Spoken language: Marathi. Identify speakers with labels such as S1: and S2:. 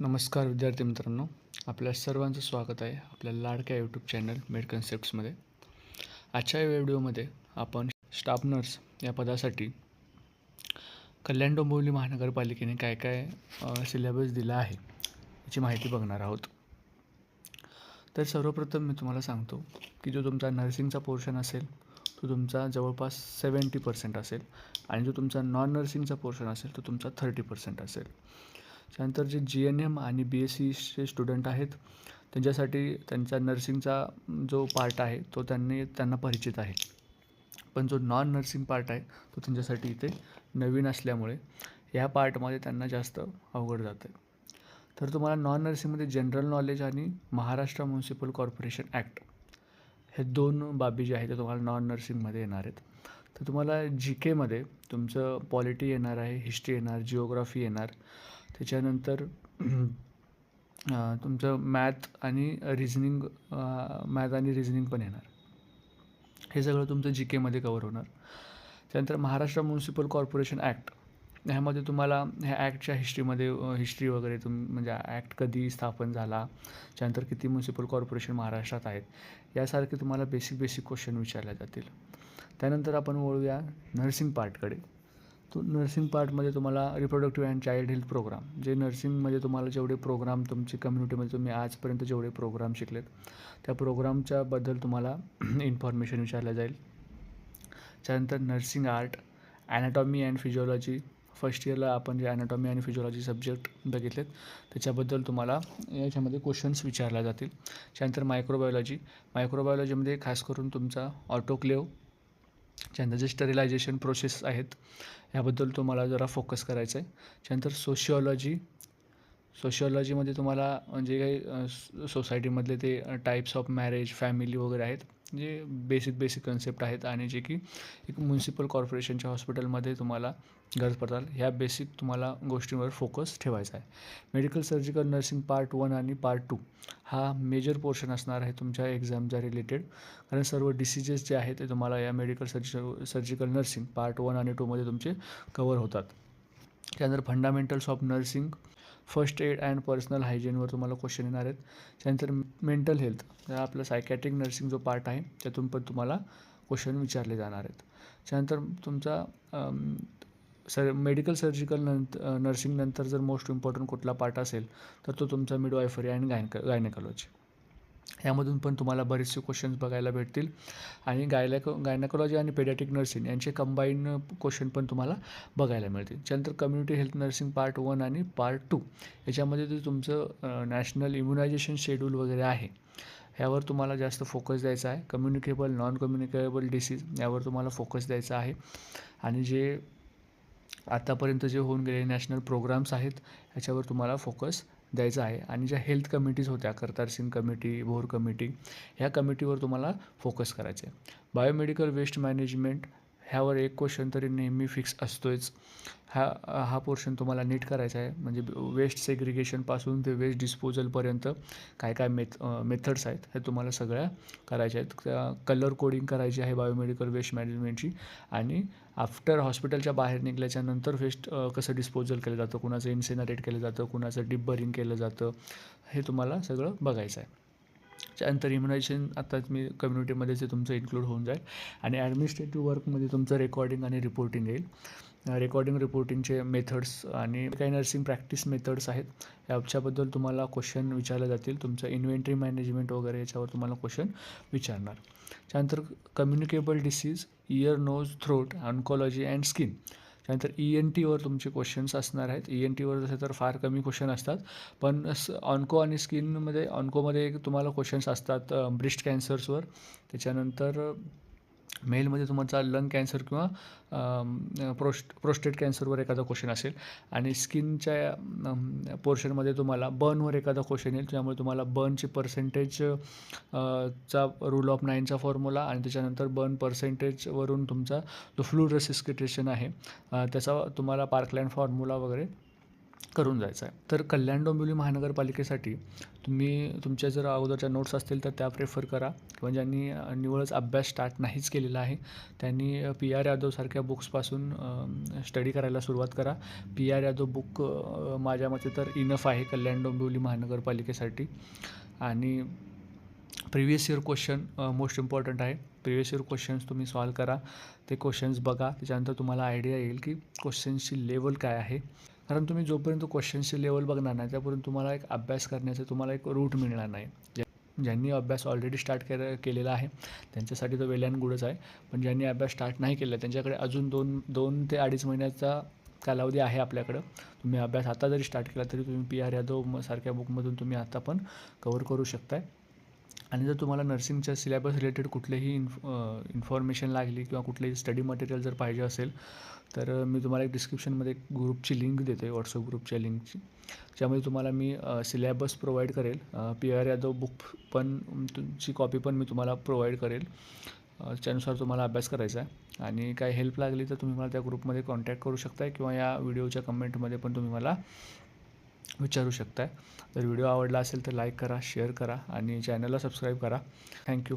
S1: नमस्कार विद्यार्थी मित्रांनो आपल्या सर्वांचं स्वागत आहे आपल्या लाडक्या यूट्यूब चॅनल मेड कन्सेप्ट्समध्ये आजच्या या व्हिडिओमध्ये आपण स्टाफ नर्स या पदासाठी कल्याण डोंबिवली महानगरपालिकेने काय काय सिलेबस दिला आहे याची माहिती बघणार आहोत. तर सर्वप्रथम मी तुम्हाला सांगतो की जो तुमचा नर्सिंगचा पोर्शन असेल तो तुमचा जवळपास सेवन्टी पर्सेंट असेल आणि जो तुमचा नॉन नर्सिंगचा पोर्शन असेल तो तुमचा थर्टी पर्सेंट असेल. त्यानंतर जे जी एन एम आणि बी एस सीचे स्टुडंट आहेत त्यांच्यासाठी त्यांचा नर्सिंगचा जो पार्ट आहे तो त्यांनी त्यांना परिचित आहे. पण जो नॉन नर्सिंग पार्ट आहे तो त्यांच्यासाठी इथे नवीन असल्यामुळे या पार्टमध्ये त्यांना जास्त अवघड जातं आहे तर तुम्हाला नॉन नर्सिंगमध्ये जनरल नॉलेज आणि महाराष्ट्र म्युन्सिपल कॉर्पोरेशन ॲक्ट हे दोन बाबी जे आहेत ते तुम्हाला नॉन नर्सिंगमध्ये येणार आहेत. तर तुम्हाला जी केमध्ये तुमचं पॉलिटी येणार आहे हिस्ट्री येणार जिओग्राफी येणार. त्याच्यानंतर तुमचं मॅथ आणि रिझनिंग मॅथ आणि रिझनिंग पण येणार. हे सगळं तुमचं जी केमध्ये कवर होणार. त्यानंतर महाराष्ट्र म्युन्सिपल कॉर्पोरेशन ॲक्ट ह्यामध्ये तुम्हाला ह्या ॲक्टच्या हिस्ट्रीमध्ये हिस्ट्री वगैरे तुम म्हणजे ॲक्ट कधी स्थापन झाला त्यानंतर किती म्युन्सिपल कॉर्पोरेशन महाराष्ट्रात आहेत यासारखे तुम्हाला बेसिक बेसिक क्वेश्चन विचारले जातील. त्यानंतर आपण वळूया नर्सिंग पार्टकडे तो नर्सिंग पार्टमध्ये तुम्हाला reproductive and child health programme जे नर्सिंगमध्ये तुम्हाला जेवढे प्रोग्राम तुमची कम्युनिटीमध्ये तुम्ही आजपर्यंत जेवढे प्रोग्राम शिकलेत त्या प्रोग्रामच्याबद्दल तुम्हाला इन्फॉर्मेशन विचारलं जाईल. त्यानंतर nursing art anatomy and physiology first इयरला आपण जे ॲनाटॉमी आणि फिजिओलॉजी सब्जेक्ट बघितलेत त्याच्याबद्दल तुम्हाला याच्यामध्ये क्वेश्चन्स विचारल्या जातील. त्यानंतर मायक्रोबायोलॉजी मायक्रोबायोलॉजीमध्ये खास करून तुमचा ऑटोक्लेव त्यानंतर जे स्टरिलायझेशन प्रोसेस आहेत ह्याबद्दल तुम्हाला जरा फोकस करायचं आहे त्यानंतर सोशिओलॉजी सोशिओलॉजीमध्ये तुम्हाला म्हणजे काही सोसायटीमधले ते टाईप्स ऑफ मॅरेज फॅमिली वगैरे आहेत जे बेसिक बेसिक कन्सेप्ट आहेत आणि जे की एक म्युन्सिपल कॉर्पोरेशनच्या हॉस्पिटलमध्ये तुम्हाला गरज पडतात. ह्या बेसिक तुम्हाला गोष्टींवर फोकस ठेवायचा आहे. Medical surgical nursing part one आणि पार्ट टू हा मेजर पोर्शन असणार आहे तुमच्या एक्झामच्या रिलेटेड कारण सर्व डिसिजेस जे आहेत ते तुम्हाला या मेडिकल सर्जि सर्जिकल नर्सिंग पार्ट वन आणि टूमध्ये तुमचे कवर होतात. त्यानंतर fundamentals of nursing first aid and personal हायजीनवर तुम्हाला क्वेश्चन येणार आहेत. त्यानंतर मेंटल हेल्थ आपलं सायकॅट्रिक नर्सिंग जो पार्ट आहे त्यातून पण तुम्हाला क्वेश्चन विचारले जाणार आहेत. त्यानंतर तुमचा सर मेडिकल सर्जिकल नंतर नर्सिंगनंतर जर मोस्ट इम्पॉर्टंट कुठला पार्ट असेल तर तो तुमचा मिडवायफरी आणि गायनक गायनेकॉलॉजी यामधून पण तुम्हाला बरेचसे क्वेश्चन्स बघायला भेटतील. आणि गायलॅको गायनॅकोलॉजी आणि पेडॅटिक नर्सिंग यांचे कंबाईन क्वेश्चन पण तुम्हाला बघायला मिळतील. त्यानंतर community health nursing part one आणि पार्ट टू याच्यामध्ये जे तुमचं नॅशनल इम्युनायझेशन शेड्यूल वगैरे आहे ह्यावर तुम्हाला जास्त फोकस द्यायचा आहे. कम्युनिकेबल नॉन कम्युनिकेबल डिसीज यावर तुम्हाला फोकस द्यायचा आहे. आणि जे आतापर्यंत जे होऊन गेले नॅशनल प्रोग्राम्स आहेत ह्याच्यावर तुम्हाला फोकस द्यायचा आहे. आणि ज्या हेल्थ कमिटीज होत्या करतार सिंग कमिटी भोर कमिटी ह्या कमिटीवर तुम्हाला फोकस करायचं आहे. बायोमेडिकल वेस्ट मॅनेजमेंट ह्यावर एक क्वेश्चन तरी नेहमी फिक्स असतोच हा हा पोर्शन तुम्हाला नीट करायचा आहे. म्हणजे वेस्ट सेग्रिगेशनपासून ते वेस्ट डिस्पोजलपर्यंत काय काय मेथ मेथड्स आहेत हे तुम्हाला सगळ्या करायच्या आहेत. त्या कलर कोडिंग करायची आहे बायोमेडिकल वेस्ट मॅनेजमेंटची आणि आफ्टर हॉस्पिटलच्या बाहेर निघल्याच्यानंतर वेस्ट कसं डिस्पोजल केलं जातं? कुणाचं इन्सिनरेट केलं जातं? कुणाचं डिब्बरिंग केलं जातं? हे तुम्हाला सगळं बघायचं आहे. त्यानंतर इम्युनायझेशन आताच मी कम्युनिटीमध्ये जे तुमचं इन्क्लूड होऊन जाईल. आणि ॲडमिनिस्ट्रेटिव्ह वर्कमध्ये तुमचं रेकॉर्डिंग आणि रिपोर्टिंग येईल. रेकॉर्डिंग रिपोर्टिंगचे मेथड्स आणि काही नर्सिंग प्रॅक्टिस मेथड्स आहेत. याच्याबद्दल तुम्हाला क्वेश्चन विचारले जातील. तुमचं इन्व्हेंटरी मॅनेजमेंट वगैरे याच्यावर तुम्हाला क्वेश्चन विचारणार. त्यानंतर communicable disease ear nose throat oncology and skin त्यानंतर ई एन टीवर तुमचे क्वेश्चन्स असणार आहेत. ई एन टीवर जसे तर फार कमी क्वेश्चन असतात. पण ऑन्को आणि स्किनमध्ये ऑन्कोमध्ये तुम्हाला क्वेश्चन्स असतात ब्रिस्ट कॅन्सर्सवर त्याच्यानंतर मेलमध्ये तुमचा लंग कॅन्सर किंवा प्रोस्ट प्रोस्टेट कॅन्सरवर एखादा क्वेश्चन असेल आणि स्किनच्या पोर्शनमध्ये तुम्हाला बर्नवर एखादा क्वेश्चन येईल. त्यामुळे तुम्हाला बर्नची पर्सेंटेज चा रूल ऑफ नाईनचा फॉर्म्युला आणि त्याच्यानंतर बर्न पर्सेंटेजवरून तुमचा जो फ्लू रेसिस्किटेशन आहे त्याचा तुम्हाला पार्कलँड फॉर्म्युला वगैरे करून जायचं आहे. तर कल्याण डोंबिवली महानगरपालिकेसाठी तुम्ही तुमच्या जर अगोदरच्या नोट्स असतील तर त्या प्रेफर करा. किंवा ज्यांनी निवळच अभ्यास स्टार्ट नाहीच केलेला आहे त्यांनी पी आर यादवसारख्या बुक्सपासून स्टडी करायला सुरुवात करा. पी आर यादव बुक माझ्या मते तर इनफ आहे कल्याण डोंबिवली महानगरपालिकेसाठी. आणि previous year question most important आहे. प्रिव्हियस इयर क्वेश्चन्स तुम्ही सॉल्व करा. ते क्वेश्चन्स बघा. त्याच्यानंतर तुम्हाला आयडिया येईल की क्वेश्चन्सची लेवल काय आहे. कारण तुम्ही जोपर्यंत क्वेश्चन्सचे लेवल बघणार नाही त्यापर्यंत तुम्हाला एक अभ्यास करण्याचं तुम्हाला एक रूट मिळणार नाही. ज्या- ज्यांनी अभ्यास ऑलरेडी स्टार्ट के केलेला आहे त्यांच्यासाठी तो वेल गुडच आहे. पण ज्यांनी अभ्यास स्टार्ट नाही केला त्यांच्याकडे अजून दोन दोन ते अडीच महिन्याचा कालावधी आहे आपल्याकडं. तुम्ही अभ्यास आता जरी स्टार्ट केला तरी तुम्ही पी आर यादव सारख्या बुकमधून तुम्ही आता पण कवर करू शकताय. आणि जर तुम्हाला नर्सिंगच्या सिलेबस रिलेटेड कुठलेही इन्फ इन्फॉर्मेशन लागली किंवा कुठलेही स्टडी मटेरियल जर पाहिजे असेल तर मी तुम्हाला एक डिस्क्रिप्शनमध्ये एक ग्रुपची लिंक देते व्हॉट्सअप ग्रुपच्या लिंकची ज्यामध्ये तुम्हाला मी सिलेबस प्रोव्हाइड करेल. पी आर यादव बुक पण तुमची कॉपी पण मी तुम्हाला प्रोव्हाइड करेल. त्यानुसार तुम्हाला अभ्यास करायचा आहे. आणि काय हेल्प लागली तर तुम्ही मला त्या ग्रुपमध्ये कॉन्टॅक्ट करू शकताय किंवा या व्हिडिओच्या कमेंटमध्ये पण तुम्ही मला विचारू शकताय. जर व्हिडिओ आवडला असेल तर लाईक करा शेअर करा आणि चॅनलला सबस्क्राईब करा. थँक्यू.